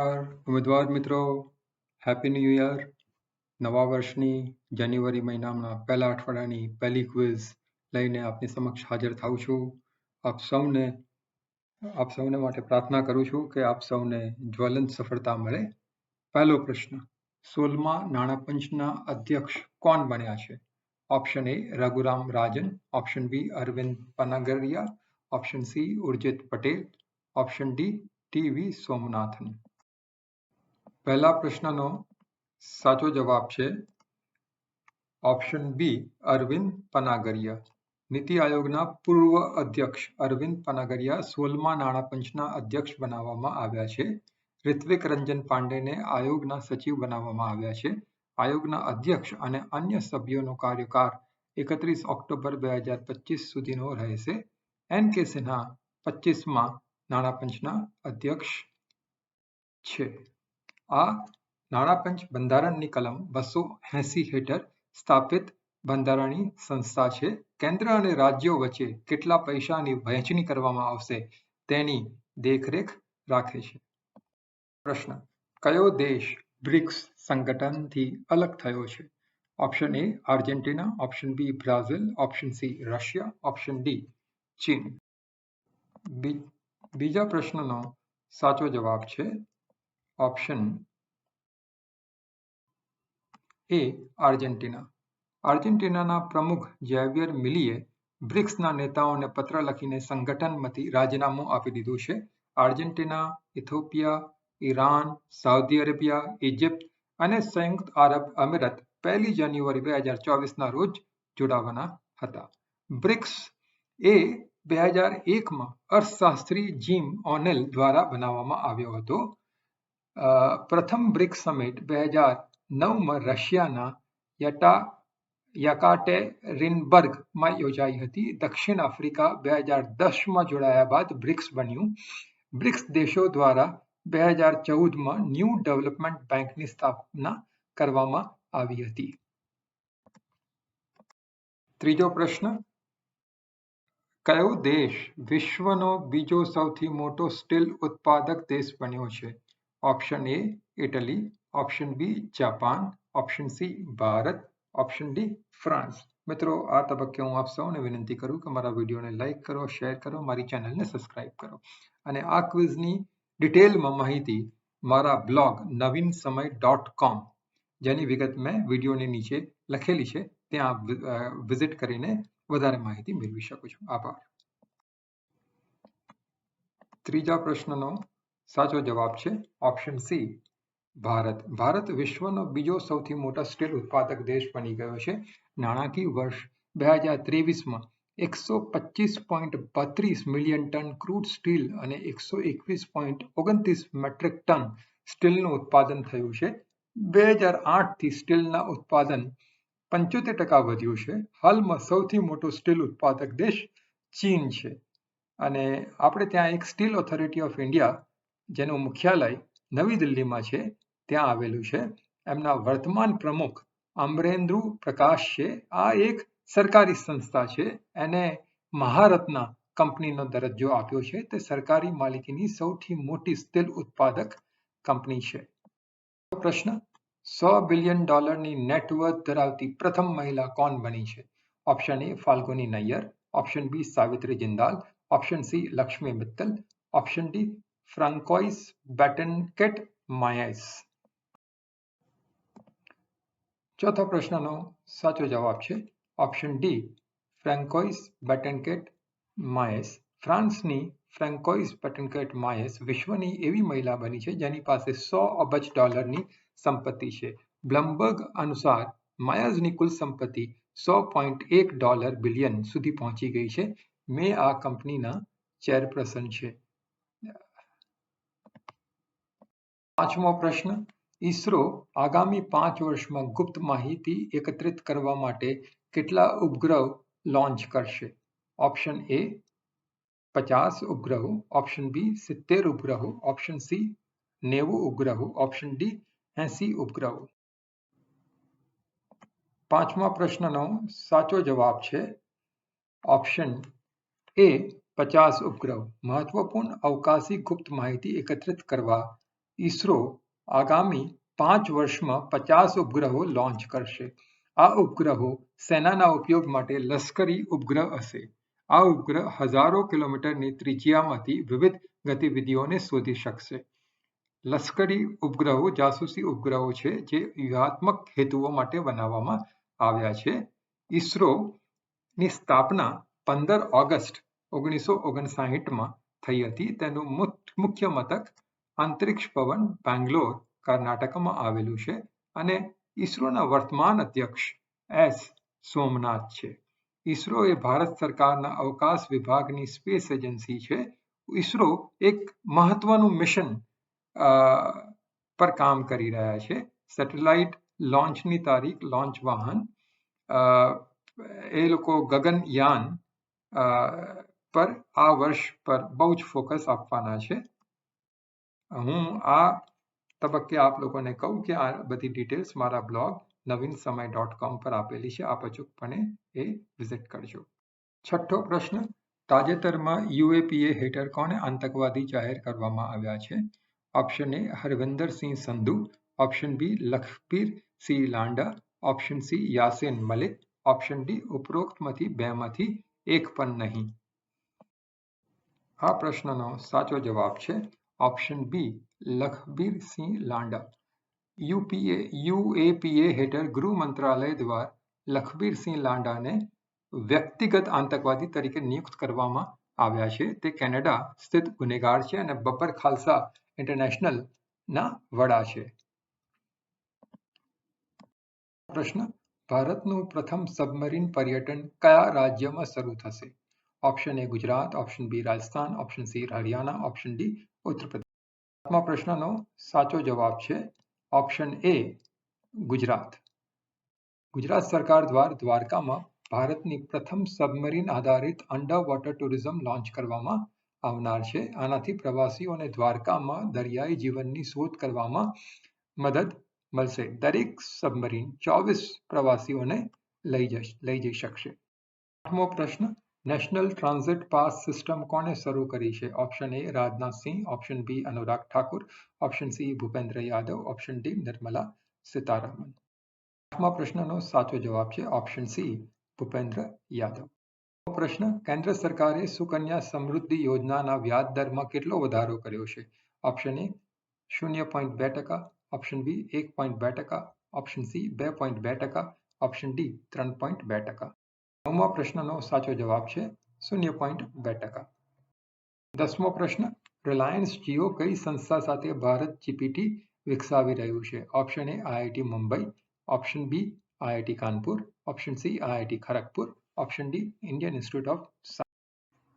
ઉમેદવાર મિત્રો happy new year નવા વર્ષની જાન્યુઆરી મહિનામાં પહેલા અઠવાડિયાની પહેલી ક્વિઝ લઈને આપની સમક્ષ હાજર થાઉં છું. આપ સૌને આપ સૌને માટે પ્રાર્થના કરું છું કે આપ સૌને જ્વલંત સફળતા મળે. પહેલો પ્રશ્ન, સોલમા નાણાં પંચના અધ્યક્ષ કોણ બન્યા છે? Option A Raghuram Rajan. Option B Arvind Panagariya. Option C Urjit Patel. Option D T V Somanathan. પહેલા પ્રશ્નનો સાચો જવાબ છે ઓપ્શન બી, અરવિંદ પનાગરિયા. નીતિ આયોગના પૂર્વ અધ્યક્ષ અરવિંદ પનાગરિયા સોલમા નાણાં પંચના અધ્યક્ષ બનાવવામાં આવ્યા છે. ઋત્વિક રંજન પાંડેને આયોગના સચિવ બનાવવામાં આવ્યા છે. આયોગના અધ્યક્ષ અને અન્ય સભ્યોનો કાર્યકાળ એકત્રીસ ઓક્ટોબર બે હજાર પચીસ સુધીનો રહેશે. એન કે સિન્હા પચીસમાં નાણાં પંચના અધ્યક્ષ છે. આ નાણાપંચ બંધારણની કલમ બસો એસી હેઠળ સ્થાપિત બંધારણીય સંસ્થા છે. કેન્દ્ર અને રાજ્યો વચ્ચે કેટલા પૈસાની વહેંચણી કરવામાં આવશે તેની દેખરેખ રાખે છે. પ્રશ્ન, કયો દેશ બ્રિક્સ સંગઠનથી અલગ થયો છે? Option A Argentina, option B Brazil, option C Russia, option D ચીન. બીજા પ્રશ્નનો સાચો જવાબ છે ઓપ્શન એ આર્જેન્ટિના. આર્જેન્ટિનાના પ્રમુખ ઝેવિયર મિલીએ બ્રિક્સના નેતાઓને પત્ર લખીને સંગઠનમાંથી રાજીનામું આપી દીધું છે. Argentina, Ethiopia, Iran, Saudi Arabia Egypt અને સંયુક્ત આરબ અમીરત પહેલી જાન્યુઆરી બે હજાર ચોવીસના રોજ જોડાવાના હતા. બ્રિક્સ એ બે હજાર એકમાં અર્થશાસ્ત્રી જીમ ઓનેલ દ્વારા બનાવવામાં આવ્યો હતો. પ્રથમ બ્રિક્સ સમિટ બે હજાર નવમાં રશિયાના યટા યકાટેરિનબર્ગમાં યોજાઈ હતી. દક્ષિણ આફ્રિકા બે હજાર દસમાં જોડાયા બાદ બ્રિક્સ બન્યું. બ્રિક્સ દેશો દ્વારા બે હજાર ચૌદમાં ન્યૂ ડેવલપમેન્ટ બેંકની સ્થાપના કરવામાં આવી હતી. ત્રીજો પ્રશ્ન. કયો દેશ વિશ્વનો બીજો સૌથી મોટો સ્ટીલ ઉત્પાદક દેશ બન્યો છે? Option A Italy option B Japan option C Bharat option D France મિત્રો, આ તબક્કે હું આપ સૌને વિનંતી કરું કે મારા વિડીયોને લાઇક કરો શેર કરો, મારી ચેનલને સબસ્ક્રાઇબ કરો. અને આ ક્વિઝની ડિટેલમાં માહિતી મારા બ્લોગ નવીન સમય ડોટ કોમ જેની વિગત મેં વિડીયોની નીચે લખેલી છે. ત્યાં વિઝિટ કરીને વધારે માહિતી મેળવી શકો છો. આભાર. ત્રીજા પ્રશ્નનો સાચો જવાબ છે ઓપ્શન સી ભારત. ભારત વિશ્વનો બીજો સૌથી મોટો સ્ટીલ ઉત્પાદક દેશ બની ગયો છે. નાણાકીય વર્ષ બે હજાર ત્રેવીસમાં એકસો પચીસ પોઈન્ટ બત્રીસ મિલિયન ટન ક્રૂડ સ્ટીલ અને એકસો એકવીસ પોઈન્ટ ઓગણત્રીસ મેટ્રિક ટન સ્ટીલનું ઉત્પાદન થયું છે. બે હજાર આઠથી સ્ટીલના ઉત્પાદન પંચોતેર ટકા વધ્યું છે. હાલમાં સૌથી મોટો સ્ટીલ ઉત્પાદક દેશ ચીન છે. અને આપણે ત્યાં એક સ્ટીલ ઓથોરિટી ઓફ ઇન્ડિયા જેનું મુખ્યાલય નવી દિલ્હીમાં છે, ત્યાં આવેલું છે. એમના વર્તમાન પ્રમુખ અમરેન્દ્રુ પ્રકાશ છે. આ એક સરકારી સંસ્થા છે. એને મહારત્ના કંપનીનો દરજ્જો આપ્યો છે. તે સરકારી માલિકીની સૌથી મોટી સ્ટીલ ઉત્પાદક કંપની છે. પ્રશ્ન, સો બિલિયન ડોલરની નેટવર્થ ધરાવતી પ્રથમ મહિલા કોણ બની છે? Option A Falguni Nayar. Option B Savitri Jindal. Option C Lakshmi Mittal. Option D Francoise Bettencourt Meyers ચોથા પ્રશ્નનો સાચો જવાબ છે ઓપ્શન ડી ફ્રેન્કોઇસ બેટનકેટ માયસ ફ્રાન્સની ફ્રેન્કોઇસ બેટનકેટ માયસ વિશ્વની એવી મહિલા બની છે જેની પાસે સો અબજ ડોલરની સંપત્તિ છે. બ્લમબર્ગ અનુસાર માયાઝની કુલ સંપત્તિ સો પોઈન્ટ એક ડોલર બિલિયન સુધી પહોંચી ગઈ છે. મે આ કંપનીના ચેરપર્સન છે. પાંચમો પ્રશ્ન, ઈસરો આગામી પાંચ વર્ષમાં ગુપ્ત માહિતી એકત્રિત કરવા માટે કેટલા ઉપગ્રહ લોન્ચ કરશે? ઓપ્શન એ પચાસ ઉપગ્રહો. ઓપ્શન બી સિત્તેર ઉપગ્રહો. ઓપ્શન સી નેવું ઉપગ્રહો. ઓપ્શન ડી એસી ઉપગ્રહો. પાંચમા પ્રશ્નનો સાચો જવાબ છે ઓપ્શન એ પચાસ ઉપગ્રહ. મહત્વપૂર્ણ અવકાશી ગુપ્ત માહિતી એકત્રિત કરવા ઈસરો આગામી પાંચ વર્ષમાં પચાસ ઉપગ્રહો લોન્ચ કરશે. આ ઉપગ્રહો સેનાના ઉપયોગ માટે લશ્કરી ઉપગ્રહ હશે. આ ઉપગ્રહ હજારો કિલોમીટરની ત્રિજ્યામાંથી વિવિધ ગતિવિધિઓને શોધી શકશે. લશ્કરી ઉપગ્રહો જાસૂસી ઉપગ્રહો છે જે વ્યૂહાત્મક હેતુઓ માટે બનાવવામાં આવ્યા છે. ઈસરોની સ્થાપના પંદર ઓગસ્ટ ઓગણીસો ઓગણસાહીઠમાં થઈ હતી. તેનું મુખ્ય મથક અંતરિક્ષ ભવન બેંગ્લોર, કર્ણાટકમાં આવેલું છે અને ઈસરોના વર્તમાન અધ્યક્ષ એસ. સોમનાથ છે. ઈસરો એ ભારત સરકારના અવકાશ વિભાગની સ્પેસ એજન્સી છે. ઈસરો એક મહત્વનું મિશન પર કામ કરી રહ્યા છે. સેટેલાઇટ લોન્ચની તારીખ, લોન્ચ વાહન એ લોકો ગગનયાન પર આ વર્ષ પર બહુ જ ફોકસ આપવાના છે. હું આ તબક્કે આપ લોકોને કહું કે આ બધી ડિટેલ્સ મારા બ્લોગ નવીન સમય ડોટ કોમ પર આપેલી છે. આપ અચૂકપણે એ વિઝિટ કરજો. છઠ્ઠો પ્રશ્ન, તાજેતરમાં યુએપીએ હેઠળ કોને આતંકવાદી જાહેર કરવામાં આવ્યા છે? Option A Harvinder Singh Sandhu. Option B Lakhbir Singh Landa. Option C Yasin Malik. Option D ઉપરોક્તમાંથી બેમાંથી એક પણ નહીં. આ પ્રશ્નનો સાચો જવાબ છે. Option B Lakhbir Singh Landa. UPA, UAPA હેઠળ ગૃહ મંત્રાલય દ્વારા લખબીરસિંહ લાંડાને વ્યક્તિગત આતંકવાદી તરીકે નિયુક્ત કરવામાં આવ્યા છે. તે કેનેડા સ્થિત ગુનેગાર છે અને બપર ખાલસા ઇન્ટરનેશનલ ના વડા છે. પ્રશ્ન, ભારતનું પ્રથમ સબમરીન પર્યટન કયા રાજ્યમાં શરૂ થશે? Option A Gujarat option B Rajasthan option C Haryana option D Uttar Pradesh સાતમા પ્રશ્નનો સાચો જવાબ છે ઓપ્શન એ ગુજરાત ગુજરાત સરકાર દ્વારા દ્વારકામાં ભારતની પ્રથમ સબમરીન આધારિત અંડર ટુરિઝમ લોન્ચ કરવામાં આવનાર છે. આનાથી પ્રવાસીઓને દ્વારકામાં દરિયાઈ જીવનની શોધ કરવામાં મદદ મળશે. દરેક સબમરીન ચોવીસ પ્રવાસીઓને લઈ જશે, લઈ જઈ શકશે. આઠમો પ્રશ્ન નેશનલ ટ્રાન્ઝિટ પાસ સિસ્ટમ કોને શરૂ કરી છે? Option A Rajnath Singh option B Anurag Thakur, option C Bhupender Yadav, option D Nirmala Sitharaman. આઠમા પ્રશ્નનો સાચો જવાબ છે, ઓપ્શન સી ભૂપેન્દ્ર યાદવ. પ્રશ્ન, કેન્દ્ર સરકારે સુકન્યા સમૃદ્ધિ યોજનાના વ્યાજ દરમાં કેટલો વધારો કર્યો છે? ઓપ્શન એ શૂન્ય પોઈન્ટ બે ટકા, ઓપ્શન બી એક પોઈન્ટ બે ટકા, ઓપ્શન સી બે પોઈન્ટ બે ટકા, ઓપ્શન ડી ત્રણ પોઈન્ટ બે ટકા. નવમા પ્રશ્નનો સાચો જવાબ છે શૂન્ય પોઈન્ટ બે ટકા. દસમો પ્રશ્ન, રિલાયન્સ જીઓ કઈ સંસ્થા સાથે ભારત જીપીટી વિકસાવી રહ્યું છે? Option A IIT Mumbai, option B IIT Kanpur, option C IIT Kharagpur, option D Indian Institute of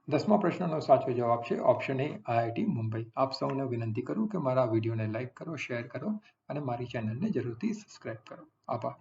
દસમા પ્રશ્નનો સાચો જવાબ છે ઓપ્શન એ આઈઆઈટી મુંબઈ. આપ સૌને વિનંતી કરું કે મારા વિડીયોને લાઇક કરો, શેર કરો અને મારી ચેનલને જરૂરથી સબસ્ક્રાઇબ કરો. આભાર.